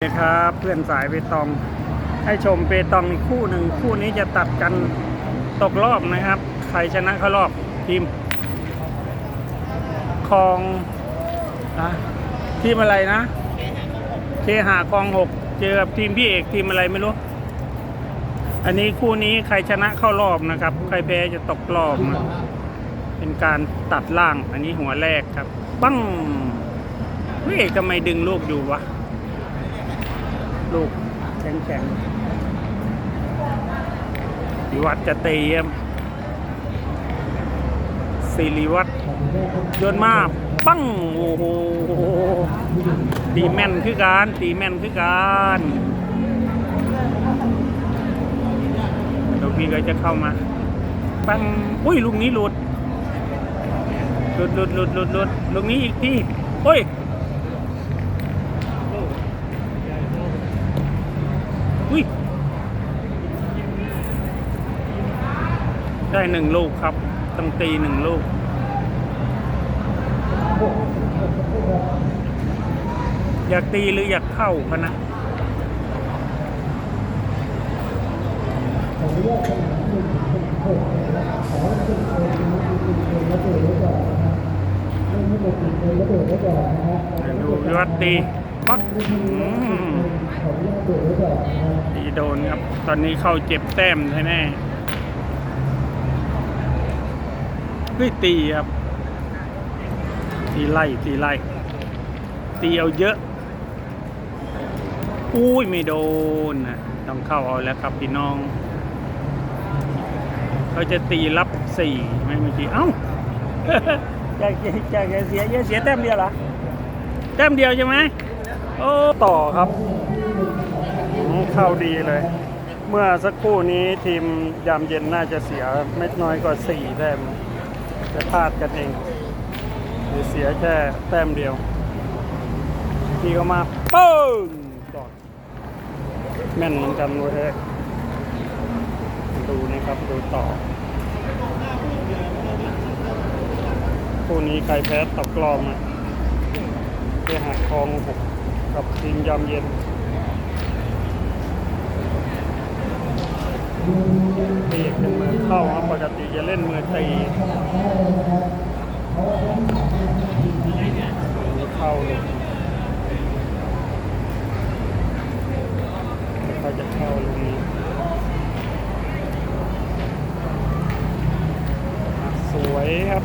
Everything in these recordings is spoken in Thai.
ครับเพื่อนสายเปตอง ให้ชมเปตองอีกคู่หนึ่งคู่นี้จะตัดกันตกรอบนะครับ ใครชนะเข้ารอบทีมคลองอะทีมอะไรนะเคหาคลองหกเจอกับทีมพี่เอกทีมอะไรไม่รู้ อันนี้คู่นี้ใครชนะเข้ารอบนะครับ ใครแพ้จะตกรอบนะเป็นการตัดล่างอันนี้หัวแรกครับ ปั้งพี่เอกทำไมดึงลูกอยู่วะ ลูกแข็งแข็งๆดิวัดจะเตรียมสิริวัตรโยนมาปั้งโอ้โหตีแม่นคือการตีแม่นคือการเดี๋ยวพี่ก็จะเข้ามาปั้งอุ้ยลูกนี้หลุดหลุดหลุดหลุดหลุดหลุดลูกนี้อีกทีโอ้ยอุ้ย ได้หนึ่งลูกครับ ต้องตีหนึ่งลูก อยากตีหรืออยากเข้าพะนะดูวิวัตตีปักตีโดนครับ ตอนนี้เข้าเจ็บแต้มแน่ๆ เฮ้ยตีครับ ตีไล่ตีไล่ ตีเอาเยอะ อุ้ยไม่โดนนะต้องเข้าเอาแล้วครับพี่น้อง เขาจะตีรับสี่ไม่เมื่อกี้เอ้าอยากจะอยากจะเสียอยากเสียแต้มเดียวเหรอแต้มเดียวใช่ไหมโอ้ต่อครับอืมเข้าดีเลย เมื่อสักครู่นี้ทีมยามเย็นน่าจะเสียไม่น้อยกว่าสี่แต้ม จะพลาดกันเองหรือเสียแค่แต้มเดียวทีก็มาปึ้งต่อแม่นเหมือนกันเว้ยดูนะครับดูต่อคู่นี้ใครแพ้ตกกรอบอะไปหาคองหกกับทีมยามเย็น ตีเป็นมือเข้าครับปกติจะเล่นมือตีมือเข้าเลยเขาจะเข้าลูกนี้สวยครับ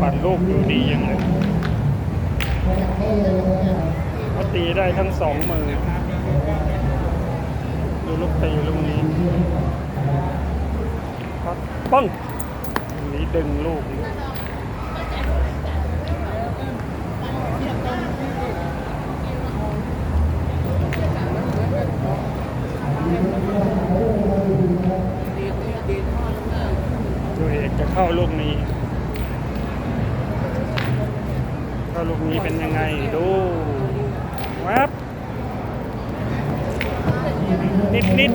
ปัดลูกอยู่ดียังเลยเขาตีได้ทั้งสองมือดูลูกตีลูกนี้ ป้งนี้ดึงลูกนี้ดูเอกจะเข้าลูกนี้ก็ลูกนี้เป็นยังไงดูวับนิดนิด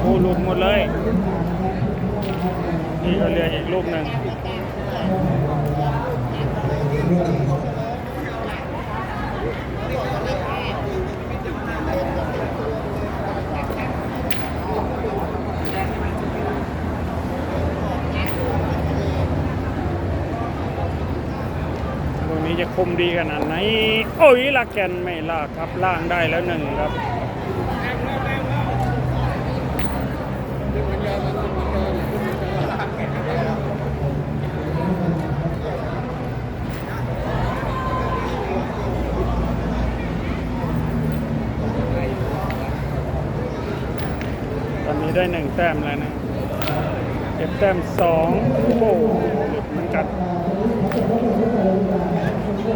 โอ้หลุดหมดเลย นี่ก็เหลืออีกลูกหนึ่งลูกนี้จะ คมดีขนาดไหน โอ้ยลากแกนไม่ลากครับล่างได้แล้วหนึ่งครับตอนนี้ได้หนึ่งแต้มแล้วนะเก็บแต้มสองโอ้โหหลุดเหมือนกัน ท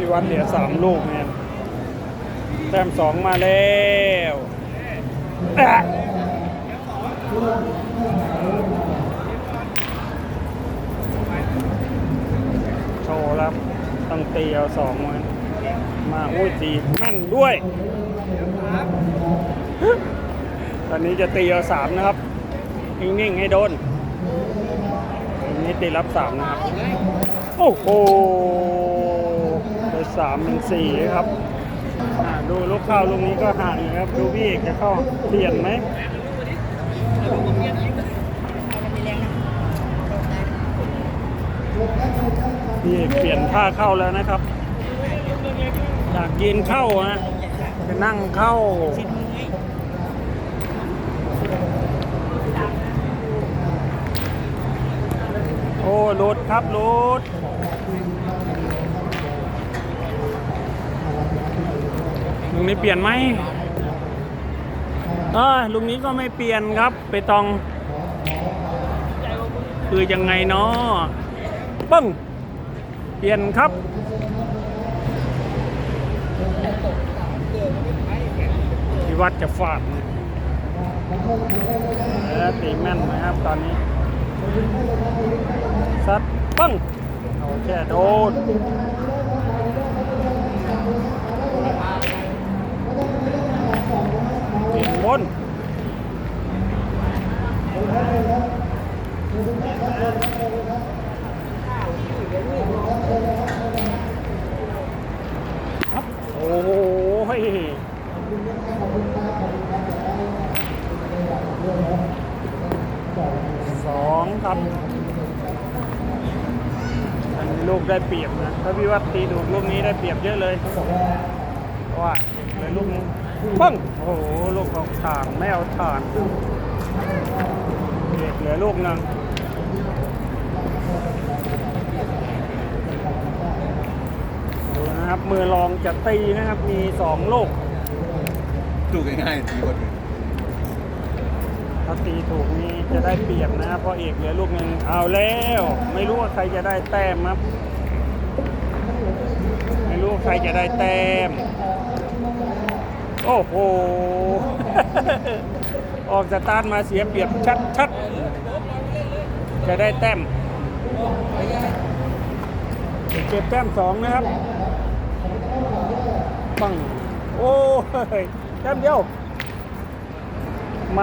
ี่วัดเหลือสามลูกเนี่ยแต้มสองมาแล้วโชว์แล้วต้องตีเอาสองมันมาโอ้ยตีแม่นด้วย ตอนนี้จะตีเอาสามนะครับ นิ่งๆให้โดนอันนี้ตีรับสามนะครับ โอ้โหไปสามเป็นสี่ครับดูลูกเข้าลูกนี้ก็ห่างนะครับ ดูพี่เอกจะเข้าเปลี่ยนไหมพี่เอกเปลี่ยนท่าเข้าแล้วนะครับ จากยืนเข้านะจะนั่งเข้า อ้หลุดครับหลุดลุงนี้เปลี่ยนไหมเออลุงนี้ก็ไม่เปลี่ยนครับ ไปตอง คือยังไงเนาะปึ้งเปลี่ยนครับที่วัดจะฟาดนะแล้วตีแม่นนะครับตอนนี้ ซัดปึ้งโอเคโดนเปลี่ยนบนครับโอ้โหสองครับอันนี้ ลูกได้เปรียบนะถ้าพี่วัดตีดูลูกนี้ได้เปรียบเยอะเลยเพราะว่าเลยลูกนี้ปึ้งโอ้โหลูกออกฐานไม่เอาฐานเด็กเหลือลูกหนึงดูนะครับมือรองจะตีนะครับ มีสองลูกดูง่ายๆทีคนหนึ่งถ้าตีถูกนี้ จะได้เปรียบนะเพราะเอกเหลือลูกหนึ่งเอาแล้ว ไม่รู้ว่าใครจะได้แต้มครับ ไม่รู้ว่าใครจะได้แต้ม โอ้โห ออกสตาร์ทมาเสียเปรียบชัดชัดๆจะได้แต้มเก็บแต้มสองนะครับปังโอ้ยแต้มเดียวไหม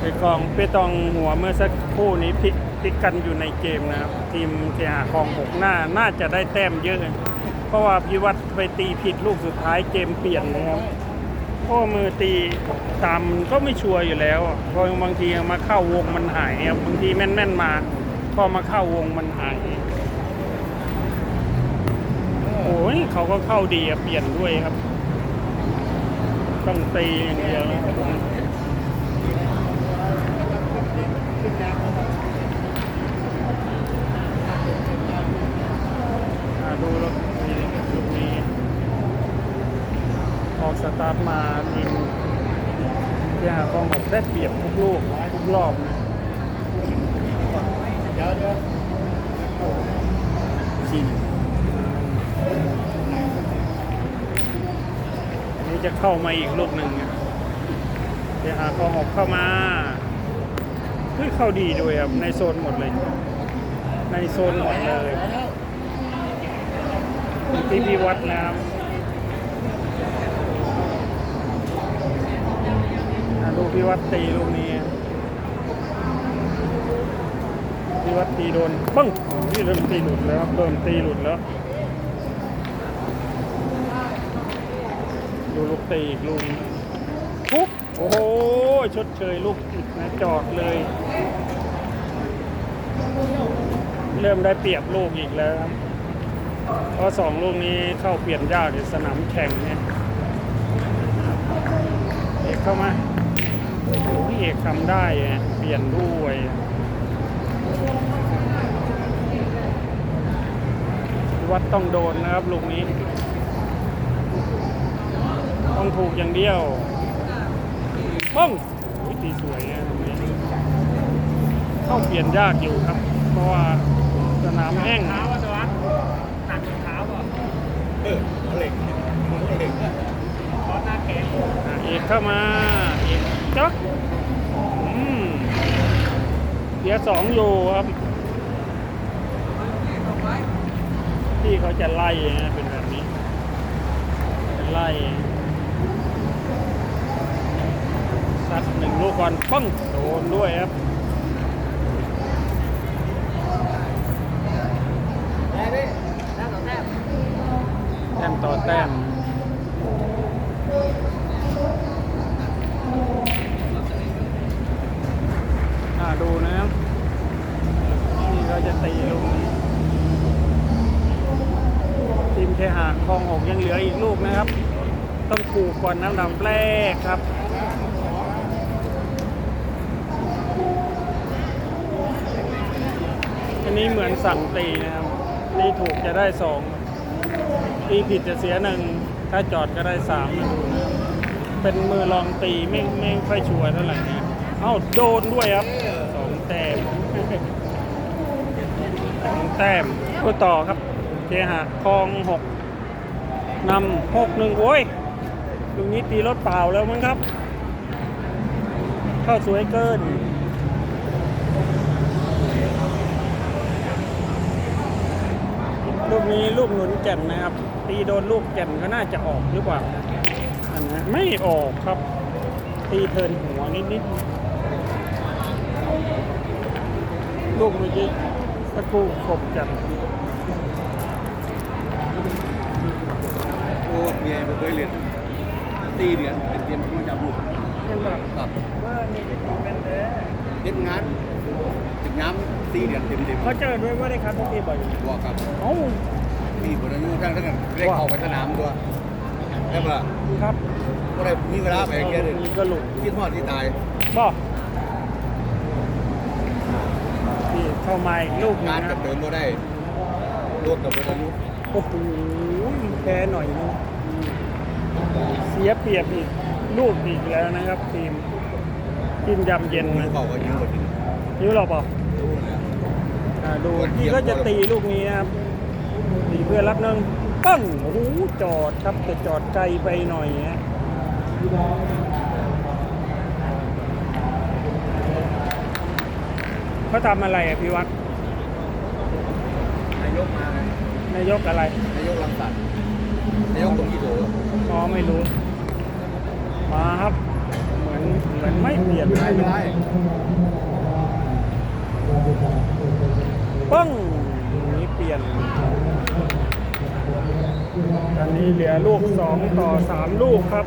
ไปกองไปตองหัวเมื่อสักครู่นี้พลิกพลิกกันอยู่ในเกมนะครับ ทีมเทียคองหกหน้าน่าจะได้แต้มเยอะ เพราะว่าพิวัตรไปตีผิดลูกสุดท้ายเกมเปลี่ยนนะครับพราะมือตีตามก็ไม่ชัวร์อยู่แล้วเพราะบางทีมาเข้าวงมันหายครับบางทีแม่นๆมา พอมาเข้าวงมันหายโอ้ยเขาก็เข้าดีเปลี่ยนด้วยครับ ต้องตีอย่างเดียวนะครับ อ่าดูแล้วนี่ลูกนี้ ออกสตาร์ทมาทีมเจ้าฟองหกได้เปรียบทุกลูกทุกรอบนะเดี๋ยวเดี๋ยวสี่หนึ่งอันนี้จะเข้ามาอีกลูกหนึ่งอะเจ้าฟองหกเข้ามาเฮ้ยเข้าดีด้วยครับในโซนหมดเลย ในโซนหมดเลยที่พี่วัดนะครับอะดู พี่วัดตีลูกนี้พี่วัดตีโดนปึ้งพี่เริ่มตีหลุดแล้วครับเริ่มตีหลุดแล้ว ดูลูกตีอีกลูกปุ๊บโอ้โหชดเชยลูกอีกนะจอดเลย เริ่มได้เปรียบลูกอีกแล้วครับเพราะสองลูกนี้เข้าเปลี่ยนยากในสนามแข่งเนี่ยเอกเข้ามา พี่เอกทำได้เปลี่ยนด้วยวัดต้องโดนนะครับลูกนี้ ต้องถูกอย่างเดียวป้องวิธีสวยนะตรงนี้เข้าเปลี่ยนยากอยู่ครับ เพราะว่าสนามแห้งเออเอาเหล็กเอาเหล็กอะเอกเข้ามา จ๊อกเสียสองอยู่ครับ ที่เขาจะไล่นะเป็นแบบนี้ไล่ซัดหนึ่งลูกก่อนป้องโดนด้วยครับแต้มต่อแต้ม ดูนะครับนี่เราจะตีลูกนี้ทีมเทหะคลองหกยังเหลืออีกลูกนะครับ ต้องผูกก่อนน้ำดำแรกครับอันนี้เหมือนสั่งตีนะครับตีถูกจะได้สองตีผิดจะเสียหนึ่งถ้าจอดก็ได้สามเป็นมือลองตีไม่ไม่ค่อยชัวร์เท่าไหร่นะเอ้าโดนด้วยครับ แต้มสองแต้มก็ต่อครับเคหะคลองหกนำหกหนึ่งโอ้ยลูกนี้ตีรถเปล่าแล้วมั้งครับ เข้าสวยเกินลูกนี้ลูกหนุนแก่นนะครับ ตีโดนลูกแก่นก็น่าจะออกหรือเปล่าอันนะไม่ออกครับ ตีเทินหัวนิดๆลู กเมื่อกี้สักครู่ขบจัดโอ้เมียผมเคยเรียนตีเดือนเป็นเตรียมที่จับลูกยังแบบครับว่านี่จะตีเป็นเด้เล่นงานติดน้ำตีเดือนเต็มเต็มเขาเจอด้วยว่าได้ครับทุกทีบ่อยบัวครับเอ้ามีบนอายุทั้งทั้งกันได้เข้าไปสนามด้วยแล้วก็ครับก็ได้มีเวลาไปแค่เดือนมีก็หลุดคิดฮอดที่ตายบอกนี่ เข้ามาอีกลูกหนึงานงกันะบเดินบ่ได้รถกับบนอายุโอ้โหแพ้หน่อยนึงเสียเปรียบอีกลูกอีกแล้วนะครับทีมทีมยำเย็นมือนะเขาก็ยิงหมดทีนิ้วเราเปล่าอ่าดูพี่ก็จะตีลูกนี้นะครับตีเพื่อรับหนึ่งปั้งโอ้โหจอดครับแต่จอดไกลไปหน่อยนะ เขาทำอะไรอะพี่วัดนายกมาไงนายกอะไร นายกรังสรรค์นายกตรงที่โถอ๋อไม่รู้ มาครับ เหมือนเหมือนไม่เปลี่ยนไม่ได้ปั้งนี้เปลี่ยนตอนนี้เหลือลูกสองต่อสามลูกครับ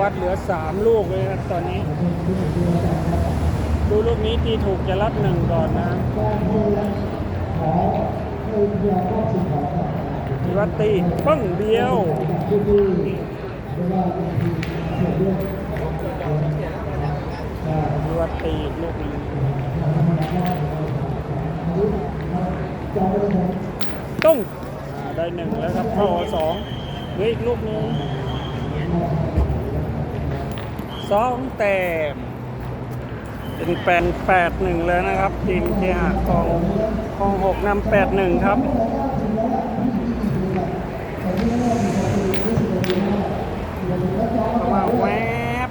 วัดเหลือสามลูกเลยครับตอนนี้ ดูลูกนี้ตีถูกจะรับหนึ่งก่อนนะวัดตีปึ้งเดียววัดตีลูกนึงตุ้งอ่าได้หนึ่งแล้วครับเข้าสองเหลืออีกลูกนึง สองแต้มเป็นแปดแปดหนึ่งแล้วนะครับ ทีมเคหะคลองคลองหกนำแปดหนึ่งครับเข้ามาแวบ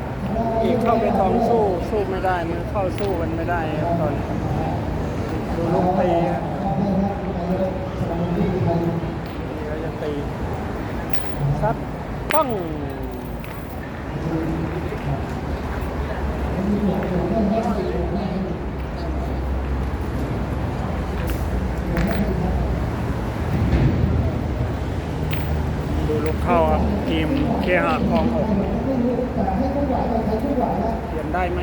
อีกเข้าไปทองสู้สู้ไม่ได้มือเข้าสู้กันไม่ได้ครับตอนดูลูกตีครับนี่เขาจะตีซัดปั้ง ดูลูกเข้าครับทีมเคหะคลองหกเปลี่ยนได้ไหม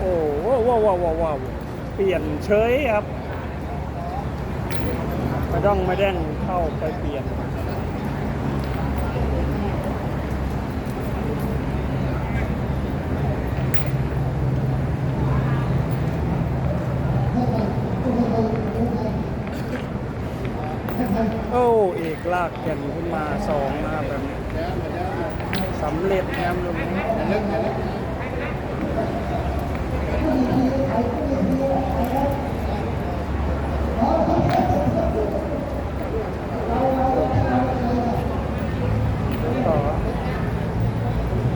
โอ้ว้าวว้าวว้าวว้าว เปลี่ยนเฉยครับไม่ต้องไม่แดงเข้าไปเปลี่ยนโอ้เอกลากแก่นขึ้นมาสองนะครับแบบนี้สำเร็จนะครับลุงนี้ ต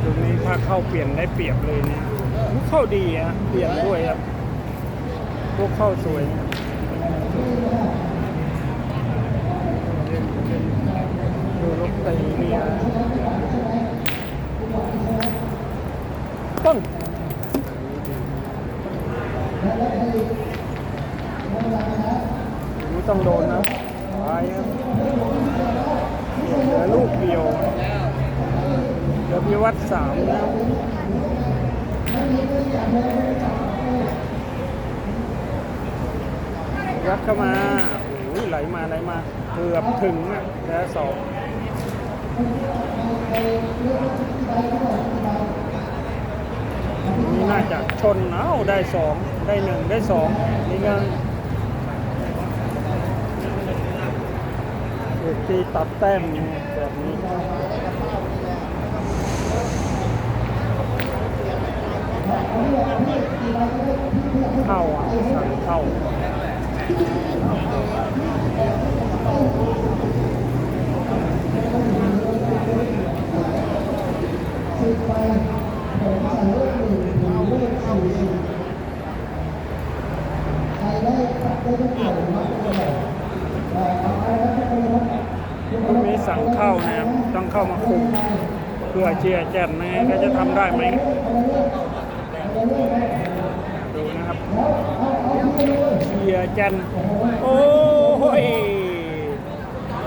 รงนี้ถ้าเข้าเปลี่ยนได้เปรียบเลยเนี่ยเข้าดีอะเปลี่ยนด้วยครับ พวกเข้าสวยนะดูรถตีเนี่ยต้น นี่ต้องโดนนะไปครับเหลือลูกเดียวเหลือพิวัตรสามนะยัดเข้ามาโอ้ยไหลมาไหลมาเกือบถึงอะแล้วสองนี่น่าจะชนเอ้าได้สองได้หนึ่งได้สองนี่ก็เอก ตีตัดแต้มแบบนี้เข้าอะสั่งเข้าพรุ่ง สั่งเข้านะครับต้องเข้ามาคุมเพื่อเชียร์แจ่มนะก็จะทำได้ไหมดูนะครับเชียร์แจ่มโอ้ย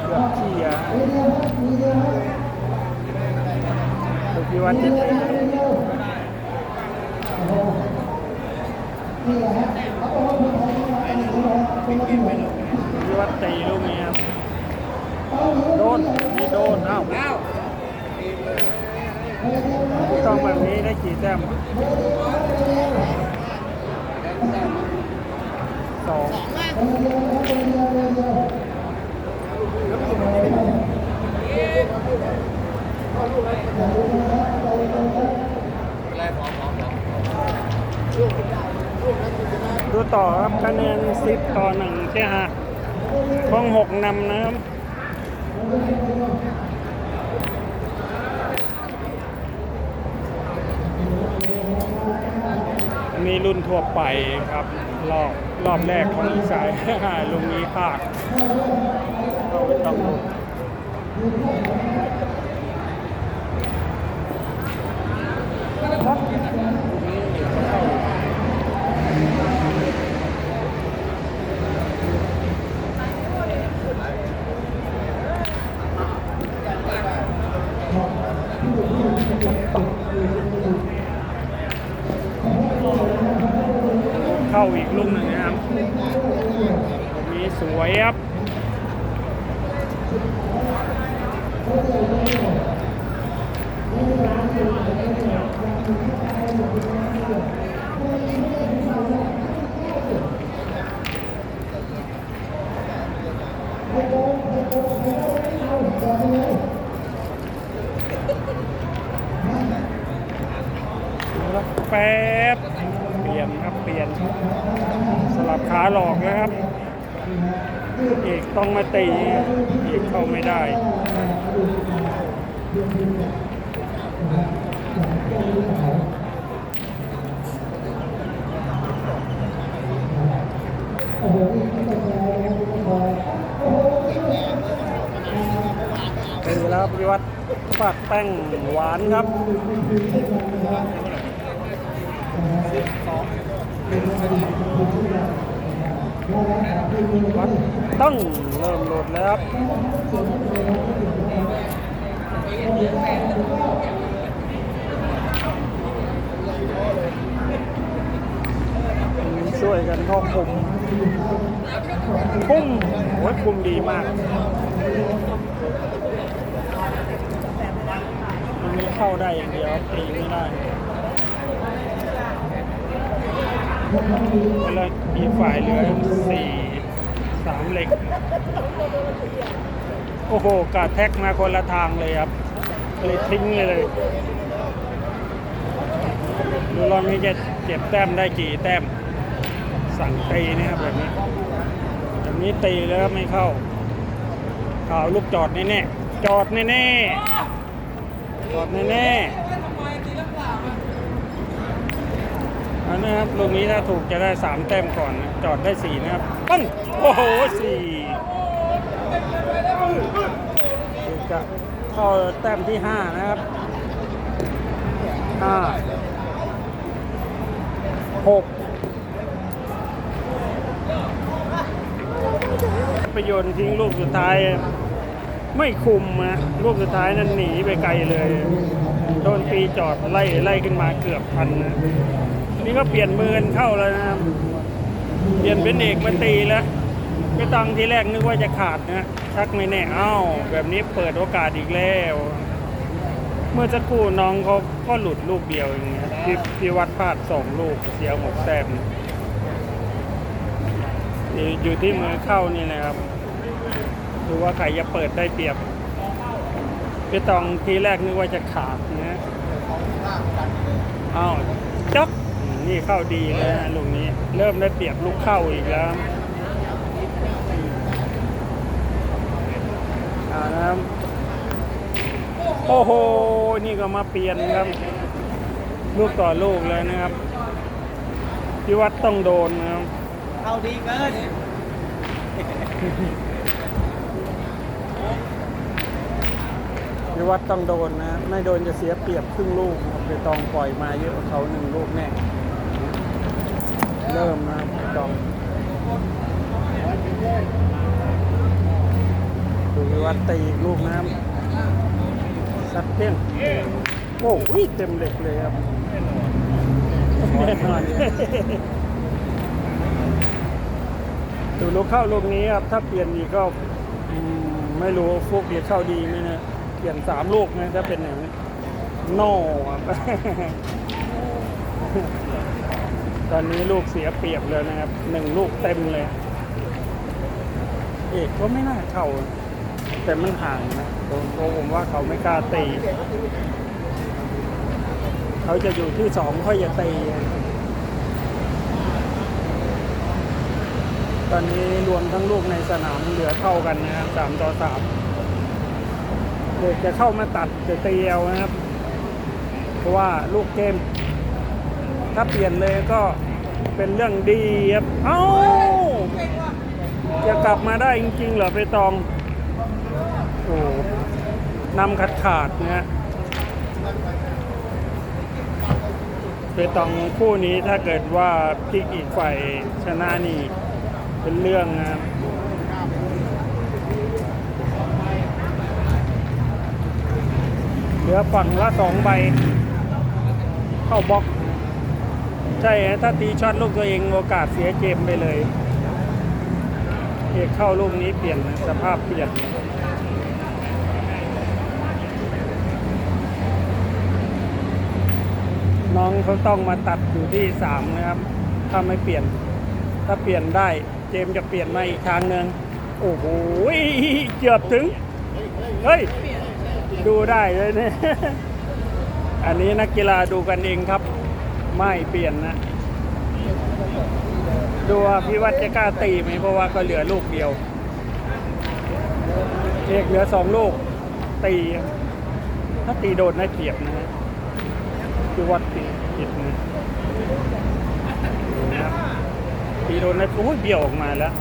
เกือบเชียร์ดูพี่วัดจะเตะพี่วัดตีลูกนี้ครับ โดนนี่โดนเอ้าต้องแบบนี้ได้กี่แต้มสองดูต่อครับคะแนนสิบต่อหนึ่งแค่ฮะข้องหกนำนะครับ นี่รุ่นทั่วไปครับ รอบรอบแรกของสายลุงนี้ภาคเราไม่ต้องดูเข้าอีกลูกหนึ่งนะครับมีสวยครับ แล้วแป๊บ เปลี่ยนครับ เปลี่ยน สลับขาหลอกนะครับ เอกต้อง มาตีเอกเข้าไม่ได้เป็นแล้วครับพิวัตรปากแป้งหวานครับ วัดต้องเริ่มโหลดแล้วครับช่วยกันเข้าคุมคุมโอ้ยคุมดีมากมันมีเข้าได้อย่างเดียวตีไม่ได้ แล้วอีฝ่ายเหลือสี่สามเหล็ก โอ้โหกาดแท็กมาคนละทางเลยครับ เลยทิ้งเลยเลยดูรอบนี้จะเจ็บแต้มได้กี่แต้ม สั่งตีนะครับแบบนี้แบบนี้ตีแล้วไม่เข้าข่าวลูกจอดแน่ๆจอดแน่ๆจอดแน่ๆ อันนะครับลูกนี้ถ้าถูกจะได้สามแต้มก่อนนะจอดได้สี่นะครับปั้งโอ้โหสี่จะเข้าแต้มที่ห้านะครับห้าหกประโยชน์ทิ้งลูกสุดท้าย ไม่คุมนะลูกสุดท้ายนั้นหนีไปไกลเลยโดนปีจอดไล่ไล่ขึ้นมาเกือบพันนะ นี่ก็เปลี่ยนมือเข้าแล้วนะครับ เปลี่ยนเป็นเอกมาตีแล้วก็ตังทีแรกนึกว่าจะขาดนะชักไม่แน่เอ้าแบบนี้เปิดโอกาสอีกแล้ว เมื่อสักครู่น้องเขาก็หลุดลูกเดียวอย่างเงี้ยพี่พี่วัดพลาดสองลูกเสียหกแต้มอยู่อยู่ที่มือเข้านี่นะครับดูว่าใครจะเปิดได้เปรียบพี่ตองทีแรกนึกว่าจะขาดนะอ้าวจ๊อก นี่เข้าดีเลยนะลูกนี้ เริ่มได้เปรียบลูกเข้าอีกแล้วอ่านะครับโอ้โห นี่ก็มาเปลี่ยนครับ ลูกต่อลูกเลยนะครับพี่วัดต้องโดนนะครับเข้าดีเกินวิวัฒน์ต้องโดนนะ ไม่โดนจะเสียเปรียบครึ่งลูกครับไปตองปล่อยมาเยอะกว่าเขาหนึ่งลูกแน่ เริ่มนะไปตองดูวิวัฒน์ตีอีกลูกน้ำสักเพี้ยงโอ้ยเต็มเหล็กเลยครับแน่นอนดูลูกเข้าลูกนี้ครับ ถ้าเปลี่ยนอีกก็ไม่รู้ฟุกเดียเข้าดีไหมนะเปลี่ยนสามลูกนะถ้าเป็นอย่างนี้โน่ครับ ตอนนี้ลูกเสียเปรียบเลยนะครับหนึ่งลูกเต็มเลยเอกก็ไม่น่าเข้า แต่มันห่างนะผมผมว่าเขาไม่กล้าตี เขาจะอยู่ที่สองค่อยจะตีตอนนี้รวมทั้งลูกในสนามเหลือเท่ากันนะครับสามต่อสามเด็กจะเข้ามาตัดจะตีเอานะครับ เพราะว่าลูกเกม ถ้าเปลี่ยนเลยก็เป็นเรื่องดีครับเอ้าจะกลับมาได้จริงๆเหรอไปตองโอ้นำขาดขาดนะฮะไปตองคู่นี้ถ้าเกิดว่าพลิกอีกฝ่ายชนะนี่เป็นเรื่องนะครับเหลือฝั่งละสองใบ เข้าบล็อก ใช่ฮะถ้าตีช็อตลูกตัวเองโอกาสเสียเกมไปเลยเอกเข้าลูกนี้เปลี่ยนสภาพเปลี่ยนน้องเขาต้องมาตัดอยู่ที่สามนะครับ ถ้าไม่เปลี่ยน ถ้าเปลี่ยนได้เจมจะเปลี่ยนมาอีกทางหนึ่งโอ้โหเกือบถึง เฮ้ย ดูได้เลยเนี่ย อันนี้นักกีฬาดูกันเองครับ ไม่เปลี่ยนนะ ดูว่าพี่วัดจะกล้าตีไหมเพราะว่าก็เหลือลูกเดียว เอกเหลือสองลูก ตี ถ้าตีโดนได้เปรียบนะฮะพี่วัดตีผิดนะดูนะตีโดนได้โอ้ยเบี้ยวออกมาแล้ว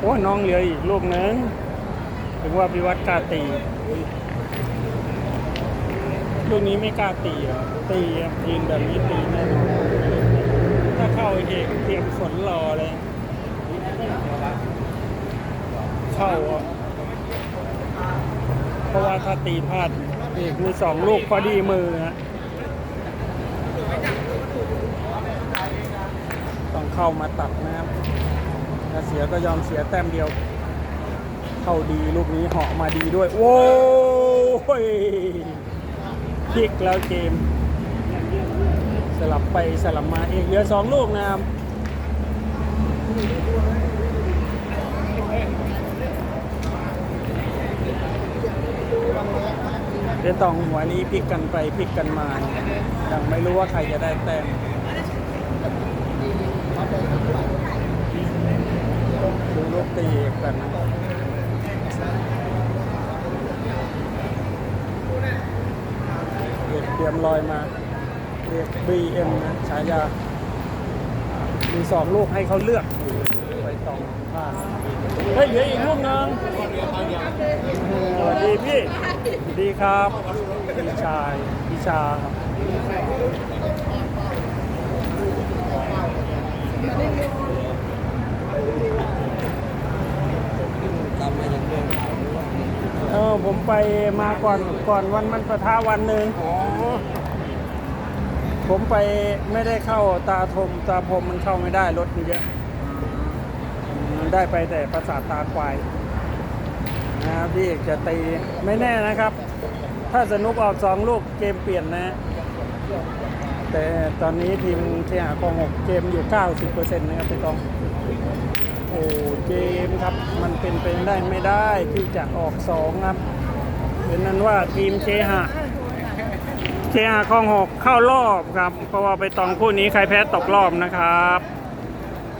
โอ้ยน้องเหลืออีกลูกนึง ถึงว่าพิวัตรกล้าตี ลูกนี้ไม่กล้าตีเหรอตียืนแบบนี้ตีแน่นอนถ้าเข้าเอกเตรียมฝนรอเลย เข้าอะเพราะว่าถ้าตีพลาดเอกมีสองลูกพอดีมือฮะต้องเข้ามาตัดนะครับถ้าเสียก็ยอมเสียแต้มเดียว เข้าดีลูกนี้เหาะมาดีด้วย โว้ย ลิกแล้วเกม สลับไปสลับมาเองเหลือสองลูกนะครับเดตองหัวนี้พลิกกันไปพลิกกันมายังไม่รู้ว่าใครจะได้แต้มดูลูกตีกันนะ เรียกเตรียมลอยมาเรียก BM นะฉายา มีสองลูกให้เขาเลือกไปตองพลาดเฮ้ยเหลืออีกลูกหนึงสวัสดีพี่สวัสดีครับพี่ชายพี่ชาครับเออผมไปมาก่อนก่อนวันมันประทาวันหนึ่ง ผมไปไม่ได้เข้าตาทมตาพรมมันเข้าไม่ได้รถมันเยอะได้ไปแต่ประสาทตาควายนะครับพี่จะตีไม่แน่นะครับ ถ้าสนุกออกสองลูกเกมเปลี่ยนนะ แต่ตอนนี้ทีมเทียหาคองหกเกมอยู่ 90%นะครับพี่ตองโอ้เกมครับมันเป็นไปได้ไม่ได้ที่จะออกสองครับเป็นนั้นว่าทีมเชหะ เชหะคลองหกเข้ารอบครับ เพราะว่าไปตองคู่นี้ใครแพ้ตกรอบนะครับ